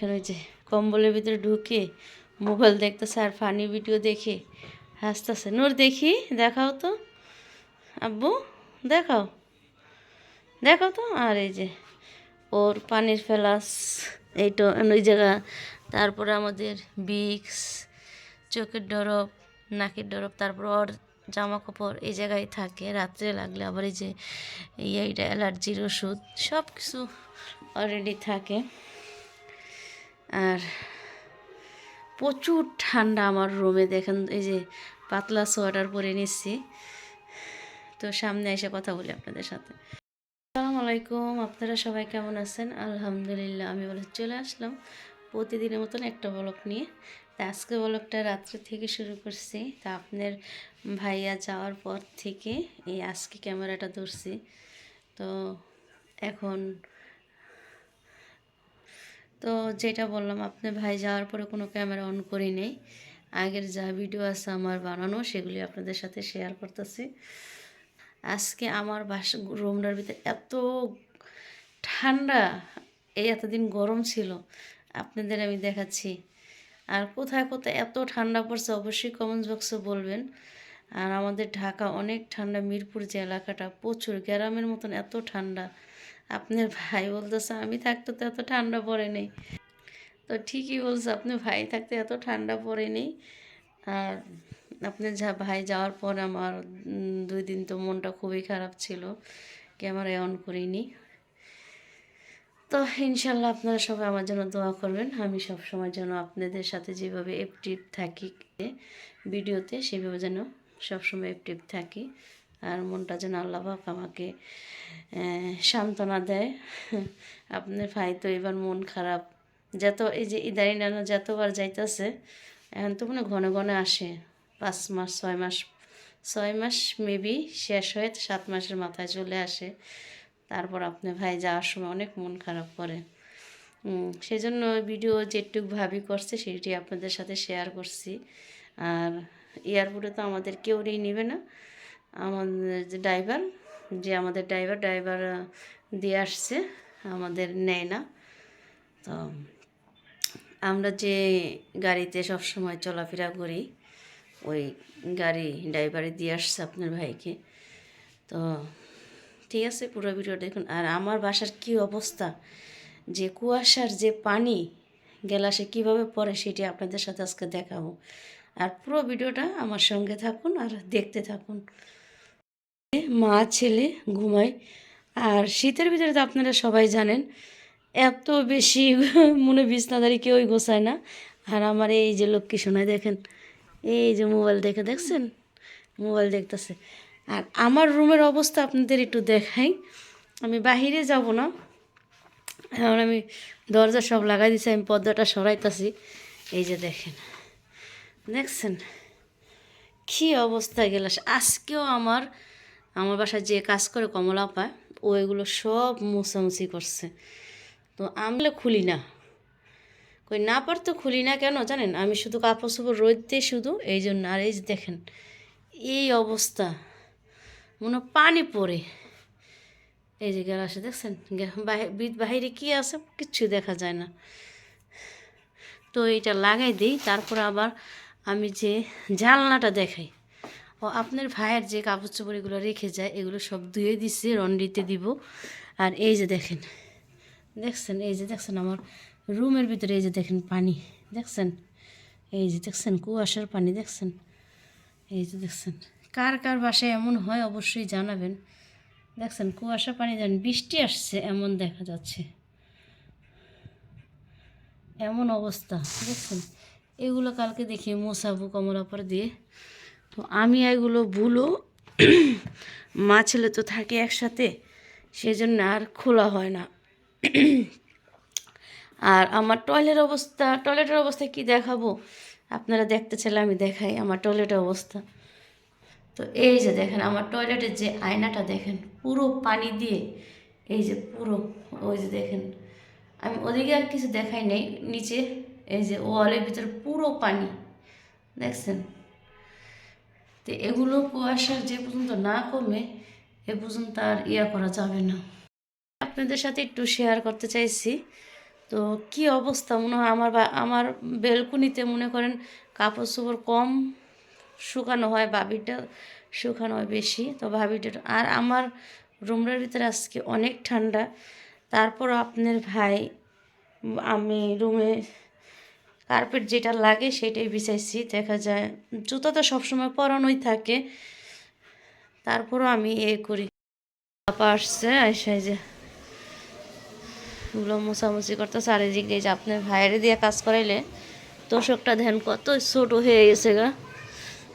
এখানে ওই যে কম্বলের ভিতরে ঢুকে মোবাইল দেখতেছে আর ফানি ভিডিও দেখে হাসতেছে। নূর, দেখি, দেখাও তো। আব্বু, দেখাও। দেখাও তো। আর এই যে ওর পানির ফেলাস, এইটা ওই জায়গা। তারপরে আমাদের বিক্স, চোখের ডরপ নাকের ডরপ তারপর ওর জামা কাপড় এই জায়গায় থাকে, রাত্রে লাগলে। আবার এই যে এইটা, অ্যালার্জির ওষুধ সব কিছু অলরেডি থাকে। আর প্রচুর ঠান্ডা আমার রুমে দেখেন, এই যে পাতলা সোয়াটার পরে নিচ্ছি। তো সামনে এসে কথা বলি আপনাদের সাথে। আসসালামু আলাইকুম, আপনারা সবাই কেমন আছেন? আলহামদুলিল্লাহ, আমি বলে চলে আসলাম প্রতিদিনের মতন একটা ব্লগ নিয়ে। তা আজকে ব্লগটা রাত্রে থেকে শুরু করছি। তা আপনার ভাইয়া যাওয়ার পর থেকে এই আজকে ক্যামেরাটা ধরছি। তো এখন তো যেটা বললাম আপনার ভাই যাওয়ার পরে কোনো ক্যামেরা অন করি নেই। আগের যা ভিডিও আছে আমার বানানো, সেগুলি আপনাদের সাথে শেয়ার করতেছি। আজকে আমার বাস, রুমটার ভিতরে এত ঠান্ডা, এই এতদিন গরম ছিল, আপনাদের আমি দেখাচ্ছি। আর কোথায় কোথায় এত ঠান্ডা পড়ছে, অবশ্যই কমেন্টস বক্সে বলবেন। আর আমাদের ঢাকা অনেক ঠান্ডা, মিরপুর যে এলাকাটা প্রচুর, গ্রামের মতন এত ঠান্ডা। আপনার ভাই বলতেছে, আমি থাকতে তো এত ঠান্ডা পড়ে নেই। তো ঠিকই বলছে আপনি ভাই থাকতে এত ঠান্ডা পড়ে নেই। আর আপনার যা ভাই যাওয়ার পর আমার দুই দিন তো মনটা খুবই খারাপ ছিল, ক্যামেরায় অন করিনি। তো ইনশাল্লাহ আপনারা সবাই আমার জন্য দোয়া করবেন। আমি সব সময় যেন আপনাদের সাথে যেভাবে অ্যাক্টিভ থাকি, ভিডিওতে সেভাবে যেন সবসময় অ্যাক্টিভ থাকি। আর মনটা যেন আল্লাহ পাক আমাকে সান্ত্বনা দেয়। আপনার ভাই তো এবার মন খারাপ। যত এই যে ইদারি নানা যতবার যাইতেছে এখন তো মানে ঘন ঘন আসে। পাঁচ মাস ছয় মাস ছয় মাস মেবি শেষ হয়ে সাত মাসের মাথায় চলে আসে। তারপর আপনার ভাই যাওয়ার সময় অনেক মন খারাপ করে। উম, সেজন্য ভিডিও যেটুক ভাবি করছে সেটি আপনাদের সাথে শেয়ার করছি। আর এয়ারপোর্টে তো আমাদের কেউ নেবে না। আমাদের যে ড্রাইভার, যে আমাদের ড্রাইভার ড্রাইভার দিয়ে আসছে, আমাদের নেয় না। তো আমরা যে গাড়িতে সব সময় চলাফেরা করি, ওই গাড়ি ড্রাইভারে দিয়ে আসছে আপনার ভাইকে। তো ঠিক আছে, পুরো ভিডিও দেখুন। আর আমার বাসার কি অবস্থা? যে কুয়াশার যে পানি, গ্যালাসে কীভাবে পড়ে সেটি আপনাদের সাথে আজকে দেখাবো। আর পুরো ভিডিওটা আমার সঙ্গে থাকুন আর দেখতে থাকুন। মা, ছেলে ঘুমায়। আর শীতের ভিতরে তো আপনারা সবাই জানেন, এত বেশি মনে বিছনাদারি কেউই গোছায় না। আর আমার এই যে লক্ষ্মী শোনায় দেখেন, এই যে মোবাইল দেখে দেখছেন? মোবাইল দেখতেছে। আর আমার রুমের অবস্থা আপনাদের একটু দেখাই। আমি বাহিরে যাব না। এখন আমি দরজা সব লাগাই দিছি, আমি পর্দাটা সরাইতাছি। এই যে দেখেন, দেখছেন? কী অবস্থা গেলাস আজকেও আমার আমার বাসায় যে কাজ করে কমলা পায় ও এগুলো সব মোছামুছি করছে। তো আমি খুলি না। কই না পারতো খুলি না কেন জানেন? আমি শুধু কাপড় চোপড় রোদ শুধু এই জন্য, আর এই দেখেন, এই অবস্থা। মনে পানি পড়ে। এই যে গ্যালাসে দেখছেন? বিদ বাহিরে কি আছে কিচ্ছু দেখা যায় না। তো এইটা লাগাই দিই, তারপর আবার আমি যে জানলাটা দেখাই। ও আপনার ভাইয়ের যে কাপড় চোপড় এগুলো রেখে যায়, এগুলো সব ধুয়ে দিচ্ছে রন্ডিতে দিব। আর এই যে দেখেন, দেখছেন? এই যে দেখছেন আমার রুমের ভিতরে এই যে দেখেন পানি, দেখছেন? এই যে দেখছেন? কুয়াশার পানি, দেখছেন? এই যে দেখছেন? কার কার বাসায় এমন হয় অবশ্যই জানাবেন। দেখছেন? কুয়াশা পানি দেন বৃষ্টি আসছে, এমন দেখা যাচ্ছে। এমন অবস্থা, দেখছেন? এগুলো কালকে দেখি মোসাবু কমলা পরে দিয়ে তো আমি এগুলো ভুলো মা ছেলে তো থাকে একসাথে, সেজন্য আর খোলা হয় না। আর আমার টয়লেট অবস্থা, টয়লেটের অবস্থা কি দেখাবো? আপনারা দেখতে চাইলে আমি দেখাই আমার টয়লেটের অবস্থা। তো এই যে দেখেন, আমার টয়লেটের যে আয়নাটা দেখেন, পুরো পানি দিয়ে, এই যে পুরো, ওই যে দেখেন। আমি ওদিকে আর কিছু দেখাই নেই, নিচে, এই যে ওয়ালের ভিতরে পুরো পানি, দেখছেন? তো এগুলো কুয়াশা যে পর্যন্ত না কমে, এ পর্যন্ত আর ইয়া করা যাবে না। আপনাদের সাথে একটু শেয়ার করতে চাইছি। তো কি অবস্থা? মনে হয় আমার বা, আমার বেলকুনিতে মনে করেন কাপড় চোপড় কম শুকানো হয় ভাবিটা শুকানো হয় বেশি। তো ভাবিটা আর আমার রুমের ভিতরে আজকে অনেক ঠান্ডা। তারপর আপনার ভাই, আমি রুমে কার্পেট যেটা লাগে সেটাই বিছাইছি, দেখা যায়। জুতো তো সবসময় পরানোই থাকে। তারপরও আমি এ করি। আপা আসছে আইসা এই যে এগুলো মোছামুছি করতেছে। আর এদিক দিয়ে যে আপনার ভাইয়ের দিয়ে কাজ করাইলে তোষকটা ধ্যান কত ছোট হয়ে গেছে গা।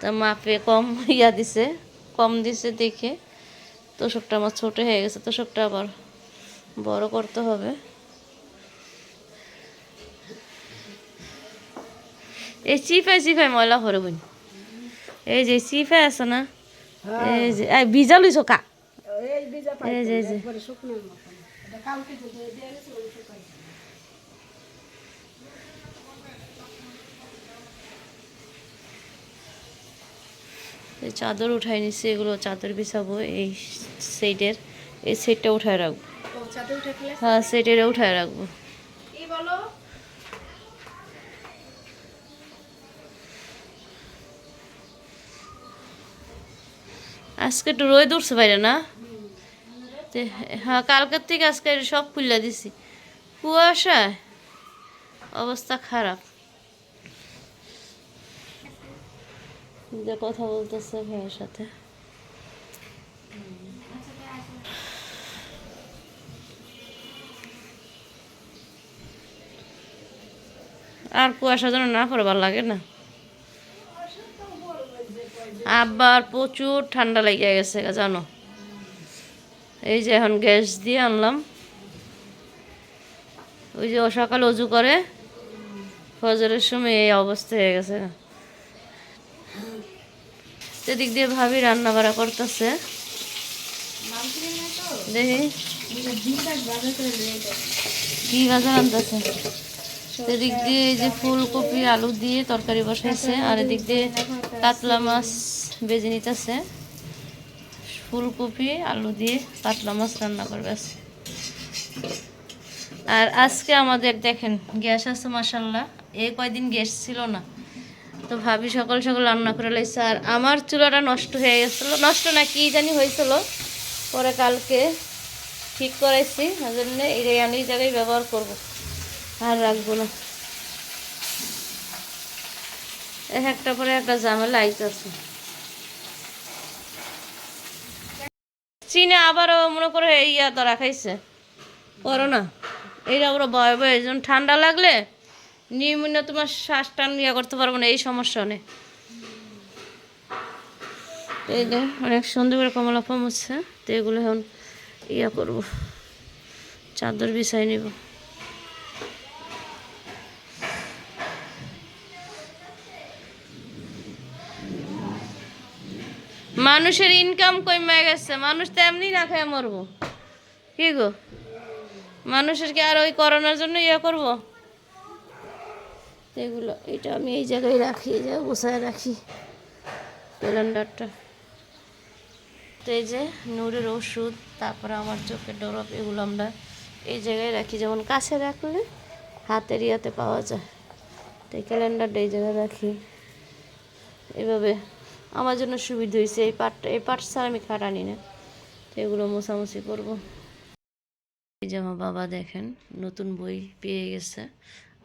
তা মাপে কম ইয়া দিছে, কম দিছে দেখে। তোষকটা আমার ছোট হয়ে গেছে, তোষকটা আবার বড় করতে হবে। এই চিফাই চিফাই ময়লা করে বুন। এই যে চিফাই আছে না? এই যে ভিজা লইছো কা? এই যে যে। চাদর উঠাই নিছি এগুলো চাদর বিছাবো এই সেটের এই সেটটা উঠায় রাখব হ্যাঁ সেটের উঠায় রাখব আজকে একটু রোদ উঠছে বাইরে না? হ্যাঁ কালকের থেকে আজকে সব খুললা দিছি। কুয়াশায় অবস্থা খারাপ। যে কথা বলতেছে ভাইয়ের সাথে। আর কুয়াশা যেন না পড়বার লাগে না? আবার প্রচুর ঠান্ডা লেগে গেছে জানো। এই যে এখন গ্যাস দিয়ে আনলাম। ওই যে ও সকালে অজু করে, ফজরের সময় এই অবস্থা হয়ে গেছে সেদিক দিয়ে ভাবি রান্না বাড়া করতেছে। দেখি। কি আনতেছে? এদিক দিয়ে এই যে ফুলকপি, আলু দিয়ে তরকারি বসাইছে, আর এদিক দিয়ে কাতলা মাছ বেজে নিতেছে। ফুলকপি, আলু দিয়ে কাতলা মাছ রান্না করবে আর আজকে আমাদের দেখেন, গ্যাস আছে মাসাল্লাহ এই কয়দিন গ্যাস ছিল না। তো ভাবি সকাল সকাল রান্না করে লাইছে। আর আমার চুলাটা নষ্ট হয়ে গেছিল। নষ্ট না, কি জানি হয়েছিল। পরে কালকে ঠিক করাইছি। ওই জন্য এই আমি জায়গায় ব্যবহার করব। আর রাখব না। এক একটা পরে একটা ঝামেলা আইতেছে। চীনে আবারও মনে করে ইয়া তো রাখাইছে করো না এইটা আবার ভয় ভয় এই ঠান্ডা লাগলে নিউমোনিয়া তোমার শ্বাস টান ইয়া করতে পারব না, এই সমস্যা নেই। এই যে অনেক সুন্দর করে কমলা ফম হচ্ছে, তো এগুলো এখন ইয়া করব, চাদর বিছাই নিব। মানুষের ইনকাম কমে গেছে, মানুষ তো এমনি না খেয়ে মরবো। কি গো? মানুষের কি আর ওই করোনার জন্য ইয়ে করব? এগুলো, এটা আমি এই জায়গায় রাখি, এই জায়গায় বসায় রাখি ক্যালেন্ডারটা তো এই যে নূরের ওষুধ, তারপরে আমার চোখের ডরপ, এগুলো আমরা এই জায়গায় রাখি। যেমন কাছে রাখলে হাতের ইয়াতে পাওয়া যায়। তো এই ক্যালেন্ডারটা এই জায়গায় রাখি। এভাবে আমার জন্য সুবিধা হয়েছে এই পাটটা এই পাট ছাড়া আমি খাটানি না। তো এগুলো মোছামুছি করব। এই যে আমার বাবা দেখেন, নতুন বই পেয়ে গেছে,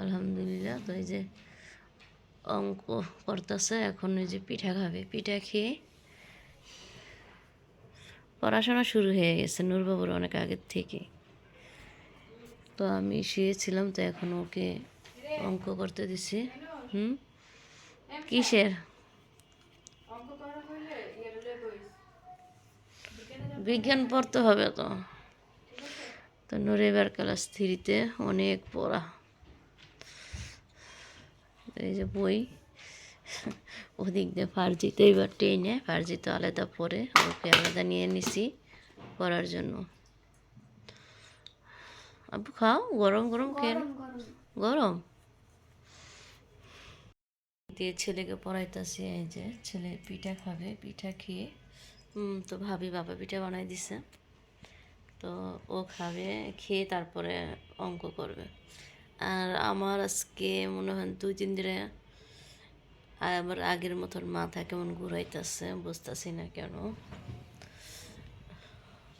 আলহামদুলিল্লাহ। তো এই যে অঙ্ক করতেছে, এখন ওই যে পিঠা খাবে। পিঠা খেয়ে পড়াশোনা শুরু হয়ে গেছে, নূরবাবুর অনেক আগের থেকে। তো আমি শুয়েছিলাম, তো এখন ওকে অঙ্ক করতে দিছি। হুম? কিসের? বিজ্ঞান পড়তে হবে তো। তো নূর এবার ক্লাস থ্রিতে অনেক পড়া। এই যে বই। ওদিক দিয়ে ফার্জিতে এবার টেনে ফার্জি তো আলাদা পড়ে। ওকে আলাদা নিয়ে নিছি পড়ার জন্য। আব্বু খাও গরম গরম খেয়ে গরম? দিয়ে ছেলেকে পড়াইতেছি, এই যে ছেলে পিঠা খাবে, পিঠা খেয়ে তো ভাবি বাবা পিঠা বানাই দিছে। তো ও খাবে, খেয়ে তারপরে অঙ্ক করবে। আর আমার আজকে মনে হয় দুই তিন দিনে আবার আগের মতন মাথা কেমন ঘুরাইতেছে, বুঝতেছি না কেন।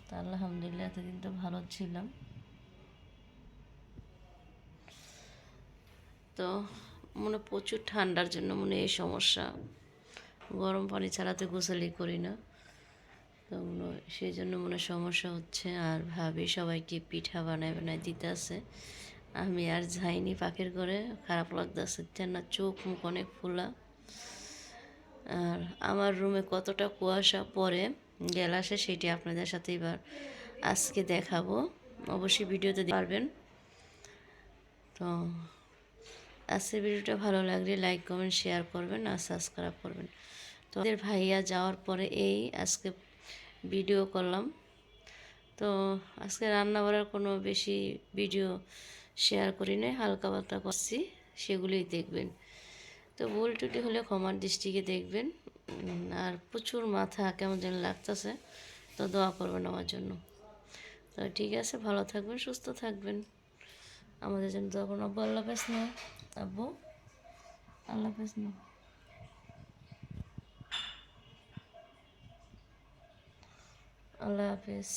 তা আলহামদুলিল্লাহ এতদিন তো ভালো ছিলাম। তো মনে প্রচুর ঠান্ডার জন্য মনে এই সমস্যা। গরম পানি ছাড়াতে গোসলই করি না। তো মনে সেই জন্য মনে সমস্যা হচ্ছে। আর ভাবি সবাইকে পিঠা বানায় বানায় দিতে আছে। আমি আর যাইনি পাখির ঘরে। খারাপ লাগতেছে। না চোখ, মুখ অনেক ফোলা। আর আমার রুমে কতটা কুয়াশা পড়ে গেলাসে সেটি আপনাদের সাথে এবার আজকে দেখাবো। অবশ্যই ভিডিওতে পারবেন। তো আজকের ভিডিওটা ভালো লাগলে লাইক কমেন্ট শেয়ার করবেন আর সাবস্ক্রাইব করবেন। তো আমাদের ভাইয়া যাওয়ার পরে এই আজকে ভিডিও করলাম। তো আজকে রান্না করার কোনো বেশি ভিডিও শেয়ার করি নাই, হালকা পাতলা করছি, সেগুলোই দেখবেন। তো ভুল টুটি হলে ক্ষমার দৃষ্টিকে দেখবেন। আর প্রচুর মাথা কেমন যেন লাগতেছে, তো দোয়া করবেন আমার জন্য। তো ঠিক আছে, ভালো থাকবেন, সুস্থ থাকবেন। আমাদের জন্য দোয়া করুন, আব্বু আল্লাহ না। আব্বু আল্লাহ হাফেজ না আল্লাহ হাফেজ।